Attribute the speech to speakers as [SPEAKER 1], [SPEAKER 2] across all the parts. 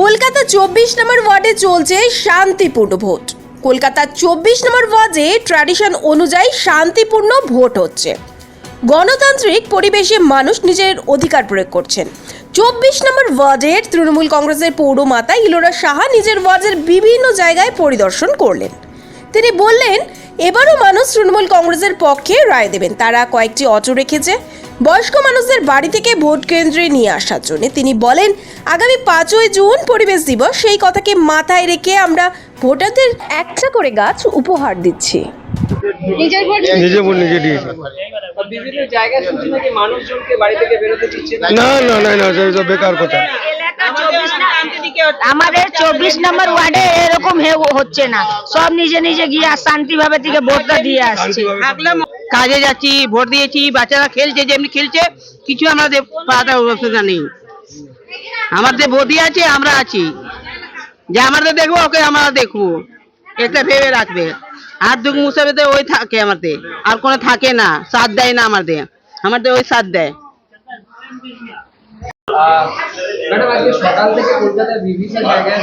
[SPEAKER 1] কলকাতা চব্বিশ নম্বর ওয়ার্ডে চলছে শান্তিপূর্ণ ভোট। কলকাতার চব্বিশ নম্বর ওয়ার্ডে ট্র্যাডিশন অনুযায়ী শান্তিপূর্ণ ভোট হচ্ছে। গণতান্ত্রিক পরিবেশে মানুষ নিজের অধিকার প্রয়োগ করছেন। চব্বিশ নম্বর ওয়ার্ডের তৃণমূল কংগ্রেসের পৌরমাতা ইলোরা সাহা নিজের ওয়ার্ডের বিভিন্ন জায়গায় পরিদর্শন করলেন। তিনি বললেন, এবারও মানুষ তৃণমূল কংগ্রেসের পক্ষে রায় দেবেন। তারা কয়েকটি অটো রেখেছে। বয়স্ক মানুষদের বাড়ি থেকে ভোট কেন্দ্রে নিয়ে আসার জন্য তিনি বলেন আগামী পাঁচই জুন পরিবেশ দিবস সেই কথাকে মাথায় রেখে আমরা ভোটারদের একটা করে গাছ উপহার দিচ্ছি।
[SPEAKER 2] নিজের ভোট
[SPEAKER 3] নিজে ভোট নিজে দিয়েছি।
[SPEAKER 4] বিভিন্ন জায়গায় শুনছি নাকি মানুষজনকে বাড়ি থেকে বেরোতে দিচ্ছে না
[SPEAKER 3] না না না না বেকার কথা।
[SPEAKER 2] আমাদের চব্বিশ নম্বর ওয়ার্ডে এরকম হে- হচ্ছে না। সব নিজে নিজে গিয়ে শান্তি ভাবে থেকে ভোটটা দিয়ে আসছে।
[SPEAKER 5] কাজে যাচ্ছি, ভোট দিয়েছি, বাচ্চারা খেলছে, যেমনি খেলছে, কিছু আমাদের পাতা অসুবিধা নেই। আমাদের বদি আছে, আমরা আছি। যে আমাদের দেখব, ওকে আমরা দেখব। এটা ভেবে রাখবে। আর দুঃখ মুসাফিতে ওই থাকে আমাদের। আর কোনো থাকে না, সাথ দেয় না আমাদের। আমাদের ওই সাথ দেয়।
[SPEAKER 4] সকাল থেকে কলকাতার বিভিন্ন জায়গায়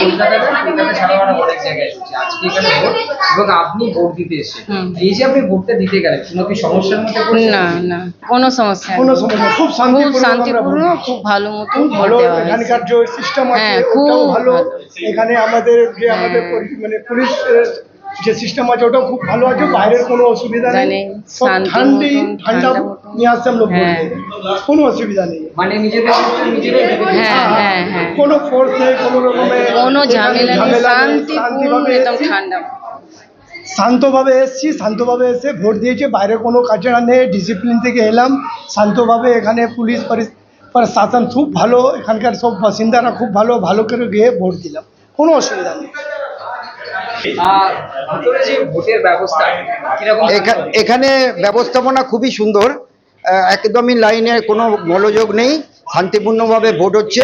[SPEAKER 4] কলকাতায় কলকাতা অনেক জায়গায় হচ্ছে আজকে এখানে ভোট এবং আপনি ভোট দিতে এসেছেন। এই যে আপনি ভোটটা দিতে গেলেন কোনো কি সমস্যার মধ্যে
[SPEAKER 5] না না কোনো সমস্যা
[SPEAKER 6] কোনো সমস্যা খুব
[SPEAKER 5] খুব
[SPEAKER 6] শান্তিপূর্ণ
[SPEAKER 5] শান্তিপূর্ণ খুব ভালো মতো
[SPEAKER 6] ভালো এখানকার যে সিস্টেম আছে
[SPEAKER 5] হ্যাঁ, খুব
[SPEAKER 6] ভালো। এখানে আমাদের যে আমাদের মানে পুলিশ যে সিস্টেম আছে ওটাও খুব ভালো আছে বাইরের কোনো অসুবিধা নেই। সব ঠান্ডি ঠান্ডা নিয়ে আসছে আমরা
[SPEAKER 5] হ্যাঁ।
[SPEAKER 6] কোনো অসুবিধা নেই।
[SPEAKER 4] মানে নিজেদের।
[SPEAKER 5] হ্যাঁ হ্যাঁ হ্যাঁ
[SPEAKER 6] কোনো ফোর্স নেই কোনো রকমের
[SPEAKER 5] কোনো ঝামেলা নেই শান্তিপূর্ণ একদম ঠান্ডা।
[SPEAKER 6] শান্তভাবে এসেছি শান্তভাবে এসে ভোট দিয়েছি বাইরে কোনো কাজেরা নেই ডিসিপ্লিন থেকে এলাম শান্তভাবে এখানে পুলিশ পরি- প্রশাসন খুব ভালো এখানকার সব বাসিন্দারা খুব ভালো ভালো করে গিয়ে ভোট দিলাম। কোনো অসুবিধা নেই
[SPEAKER 4] আর ভিতরে যে ভোটের ব্যবস্থা কীরকম
[SPEAKER 7] এখা- এখানে ব্যবস্থাপনা খুবই সুন্দর। আহ, একদমই লাইনে কোনো মনোযোগ নেই শান্তিপূর্ণভাবে ভোট হচ্ছে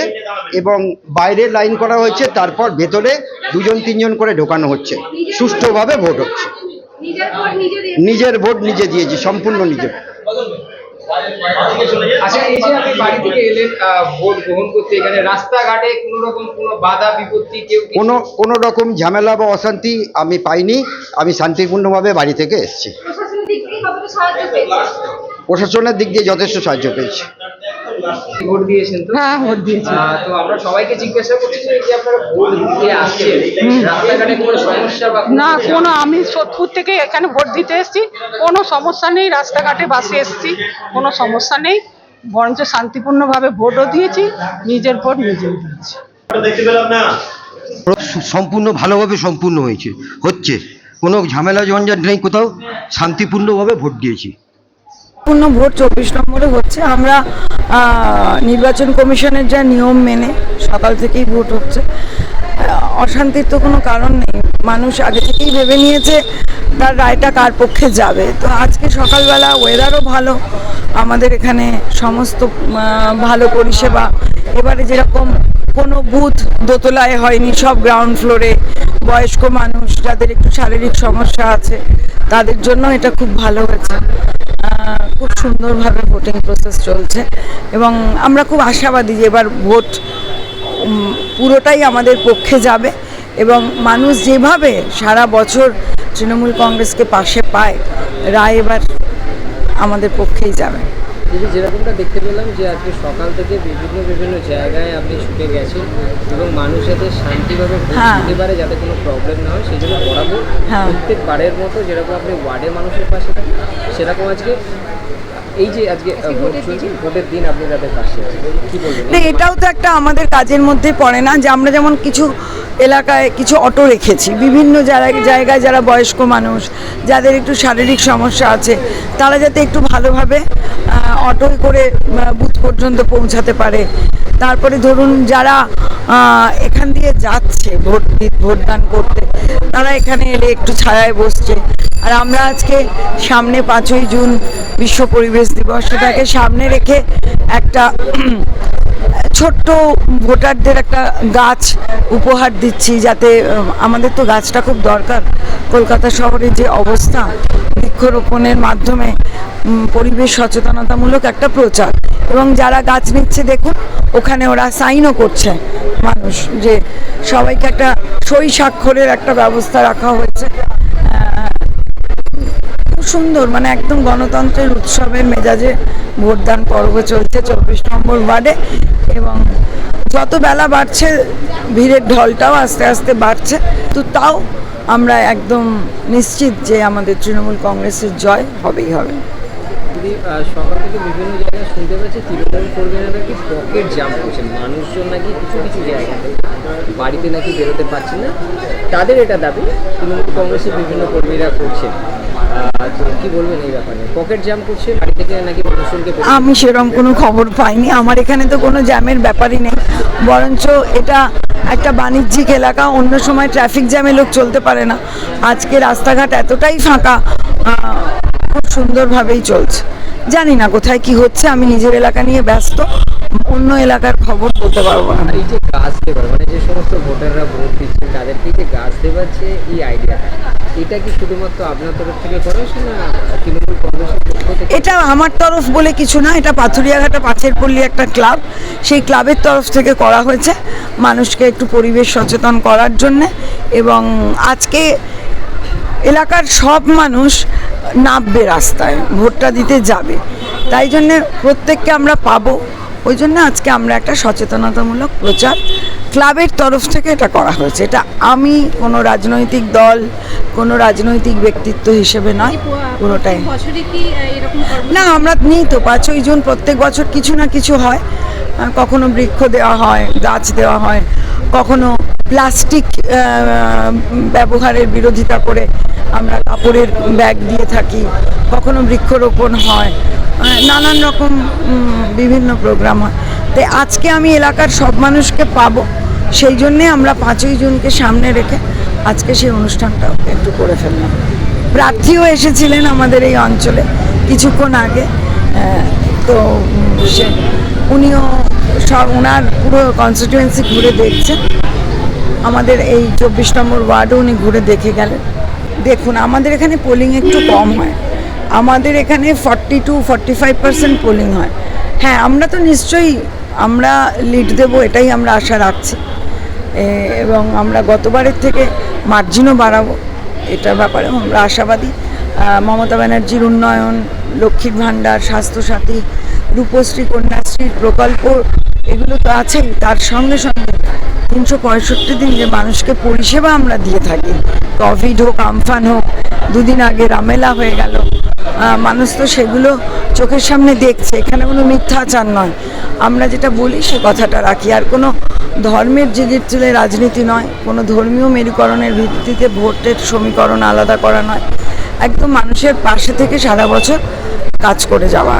[SPEAKER 7] এবং বাইরে লাইন করা হয়েছে তারপর ভেতরে দুজন তিনজন করে ঢোকানো হচ্ছে। সুষ্ঠুভাবে ভোট হচ্ছে। নিজের ভোট নিজে দিয়েছি। সম্পূর্ণ নিজে
[SPEAKER 4] আচ্ছা এই যে আপনি বাড়ি থেকে এলেন ভোট গ্রহণ করতে এখানে রাস্তাঘাটে কোনো রকম কোনো বাধা বিপত্তি কেউ
[SPEAKER 7] কোনো কোনো রকম ঝামেলা বা অশান্তি আমি পাইনি। আমি শান্তিপূর্ণভাবে বাড়ি থেকে এসেছি। প্রশাসনের দিক দিয়ে যথেষ্ট সাহায্য পেয়েছি।
[SPEAKER 4] ভোট দিয়েছেন তো?
[SPEAKER 5] হ্যাঁ ভোট দিয়েছি।
[SPEAKER 4] তো আমরা সবাইকে জিজ্ঞাসা করছি যে এই যে আপনারা ভোট দিতে আসছেন রাস্তাঘাটে কোনো সমস্যা বা
[SPEAKER 8] না কোনো আমি সোদপুর থেকে এখানে ভোট দিতে এসেছি। কোনো সমস্যা নেই রাস্তাঘাটে বাসে এসেছি। কোনো সমস্যা নেই। বরঞ্চ শান্তিপূর্ণভাবে ভোটও দিয়েছি নিজের ভোট নিজেই দিয়েছি।
[SPEAKER 9] সম্পূর্ণ ভালোভাবে সম্পূর্ণ হয়েছে হচ্ছে। কোনো ঝামেলা ঝঞ্ঝাট নেই কোথাও শান্তিপূর্ণভাবে ভোট দিয়েছি।
[SPEAKER 10] পূর্ণ ভোট চব্বিশ নম্বরে হচ্ছে। আমরা নির্বাচন কমিশনের যা নিয়ম মেনে সকাল থেকেই ভোট হচ্ছে অশান্তির তো কোনো কারণ নেই। মানুষ আগে থেকেই ভেবে নিয়েছে তার রায়টা কার পক্ষে যাবে। তো আজকে সকালবেলা ওয়েদারও ভালো, আমাদের এখানে সমস্ত ভালো পরিষেবা। এবারে যেরকম কোনো বুথ দোতলায় হয়নি, সব গ্রাউন্ড ফ্লোরে বয়স্ক মানুষ, যাদের একটু শারীরিক সমস্যা আছে, তাদের জন্য এটা খুব ভালো হয়েছে। খুব সুন্দরভাবে ভোটিং প্রসেস চলছে এবং আমরা খুব আশাবাদী যে এবার ভোট পুরোটাই আমাদের পক্ষে যাবে এবং মানুষ যেভাবে সারা বছর তৃণমূল কংগ্রেসকে পাশে পায়, রায় এবার আমাদের পক্ষেই যাবে।
[SPEAKER 4] দিদি যেরকমটা দেখতে পেলাম যে আজকে সকাল থেকে বিভিন্ন বিভিন্ন জায়গায় আপনি ছুটে গেছেন এবং মানুষ যাতে শান্তিভাবে ভোট
[SPEAKER 10] হ্যাঁ।
[SPEAKER 4] পারে যাতে কোনো প্রবলেম না হয় সেই জন্য বরাবর
[SPEAKER 10] হ্যাঁ।
[SPEAKER 4] প্রত্যেক বারের মতো যেরকম আপনি ওয়ার্ডের মানুষের পাশে থাকেন সেরকম আজকে এই যে আজকে ভোটের দিন আপনি তাদের পাশে কি বলবেন
[SPEAKER 10] না এটাও তো একটা আমাদের কাজের মধ্যে পড়ে না যে আমরা যেমন কিছু এলাকায় কিছু অটো রেখেছি বিভিন্ন জায়গায় জায়গায় যারা বয়স্ক মানুষ যাদের একটু শারীরিক সমস্যা আছে তারা যাতে একটু ভালোভাবে অটোয় করে বুথ পর্যন্ত পৌঁছাতে পারে। তারপরে ধরুন যারা এখান দিয়ে যাচ্ছে ভোট ভোটদান করতে, তারা এখানে এলে একটু ছায়ায় বসছে। আর আমরা আজকে সামনে পাঁচই জুন বিশ্ব পরিবেশ দিবস, সেটাকে সামনে রেখে একটা ছোট্ট ভোটারদের একটা গাছ উপহার দিচ্ছি যাতে আমাদের তো গাছটা খুব দরকার। কলকাতা শহরের যে অবস্থা, বৃক্ষরোপণের মাধ্যমে পরিবেশ সচেতনতামূলক একটা প্রচার। এবং যারা গাছ নিচ্ছে, দেখুন, ওখানে ওরা সাইনও করছে মানুষ যে সবাইকে একটা সই স্বাক্ষরের একটা ব্যবস্থা রাখা হয়েছে। সুন্দর মানে একদম গণতন্ত্রের উৎসবের মেজাজে ভোটদান পর্ব চলছে চব্বিশ নম্বর ওয়ার্ডে এবং যত বেলা বাড়ছে, ভিড়ের ঢলটাও আস্তে আস্তে বাড়ছে। তো তাও আমরা একদম নিশ্চিত যে আমাদের তৃণমূল কংগ্রেসের জয় হবেই হবে।
[SPEAKER 4] বাড়িতে নাকি বেরোতে পারছেন না। তাদের এটা দাবি, তৃণমূল কংগ্রেসের বিভিন্ন কর্মীরা তো কি বলবেন এই ব্যাপারে? পকেট জাম করছে বাড়ি থেকে নাকি মানুষজনকে
[SPEAKER 10] আমি সেরকম কোনো খবর পাইনি। আমার এখানে তো কোনো জ্যামের ব্যাপারই নেই। বরঞ্চ এটা একটা বাণিজ্যিক এলাকা অন্য সময় ট্রাফিক জ্যামে লোক চলতে পারে না। আজকে রাস্তাঘাট এতটাই ফাঁকা খুব সুন্দরভাবেই চলছে। জানি না কোথায় কি হচ্ছে আমি নিজের এলাকা নিয়ে ব্যস্ত। অন্য এলাকার খবর বলতে পারব না।
[SPEAKER 4] এই যে গাছ দেবার মানে যে সমস্ত ভোটাররা ভোট দিচ্ছেন তাদেরকে যে গাছ দেবার যে এই আইডিয়াটা এটা কি শুধুমাত্র আপনার তরফ থেকে করা না তৃণমূল কংগ্রেসের
[SPEAKER 10] এটা আমার তরফ বলে কিছু না এটা পাথুরিয়াঘাটা পাঁচের পল্লী একটা ক্লাব। সেই ক্লাবের তরফ থেকে করা হয়েছে মানুষকে একটু পরিবেশ সচেতন করার জন্যে এবং আজকে এলাকার সব মানুষ নামবে রাস্তায় ভোটটা দিতে যাবে। তাই জন্যে প্রত্যেককে আমরা পাবো। ওই জন্য আজকে আমরা একটা সচেতনতামূলক প্রচার ক্লাবের তরফ থেকে এটা করা হয়েছে। এটা আমি কোনো রাজনৈতিক দল কোনো রাজনৈতিক ব্যক্তিত্ব হিসেবে নয় পুরোটাই। না আমরা নিই তো পাঁচই জুন প্রত্যেক বছর কিছু না কিছু হয়। কখনো বৃক্ষ দেওয়া হয় গাছ দেওয়া হয় কখনো প্লাস্টিক ব্যবহারের বিরোধিতা করে আমরা কাপড়ের ব্যাগ দিয়ে থাকি কখনো বৃক্ষরোপণ হয় নানান রকম বিভিন্ন প্রোগ্রাম হয়। তাই আজকে আমি এলাকার সব মানুষকে পাবো, সেই জন্যে আমরা পাঁচই জুনকে সামনে রেখে আজকে সেই অনুষ্ঠানটা একটু করে ফেললাম। প্রার্থীও এসেছিলেন আমাদের এই অঞ্চলে কিছুক্ষণ আগে তো সে, উনিও সব ওনার পুরো কনস্টিটিউয়েন্সি ঘুরে দেখছেন আমাদের এই চব্বিশ নম্বর ওয়ার্ডও উনি ঘুরে দেখে গেলেন। দেখুন, আমাদের এখানে পোলিং একটু কম হয়। আমাদের এখানে forty two forty five percent polling হয়। হ্যাঁ আমরা তো নিশ্চয়ই আমরা লিড দেবো, এটাই আমরা আশা রাখছি। এবং আমরা গতবারের থেকে মার্জিনও বাড়াবো, এটার ব্যাপারে আমরা আশাবাদী। মমতা ব্যানার্জির উন্নয়ন, লক্ষ্মীর ভাণ্ডার, স্বাস্থ্যসাথী, রূপশ্রী, কন্যাশ্রীর প্রকল্প, এগুলো তো আছেই, তার সঙ্গে সঙ্গে তিনশো পঁয়ষট্টি দিন যে মানুষকে পরিষেবা আমরা দিয়ে থাকি কোভিড হোক, আমফান হোক, দুদিন আগে রামেলা হয়ে গেল মানুষ তো সেগুলো চোখের সামনে দেখছে, এখানে কোনো মিথ্যাচার নয়। আমরা যেটা বলি সে কথাটা রাখি। আর কোনো ধর্মের জিগির তুলে রাজনীতি নয়, কোনো ধর্মীয় মেরুকরণের ভিত্তিতে ভোটের সমীকরণ আলাদা করা নয়। একদম মানুষের পাশে থেকে সারা বছর কাজ করে যাওয়া।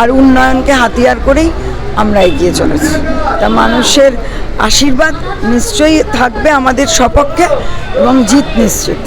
[SPEAKER 10] আর উন্নয়নকে হাতিয়ার করেই আমরা এগিয়ে চলেছি। তা মানুষের আশীর্বাদ নিশ্চয়ই থাকবে আমাদের সপক্ষে এবং জিত নিশ্চিত।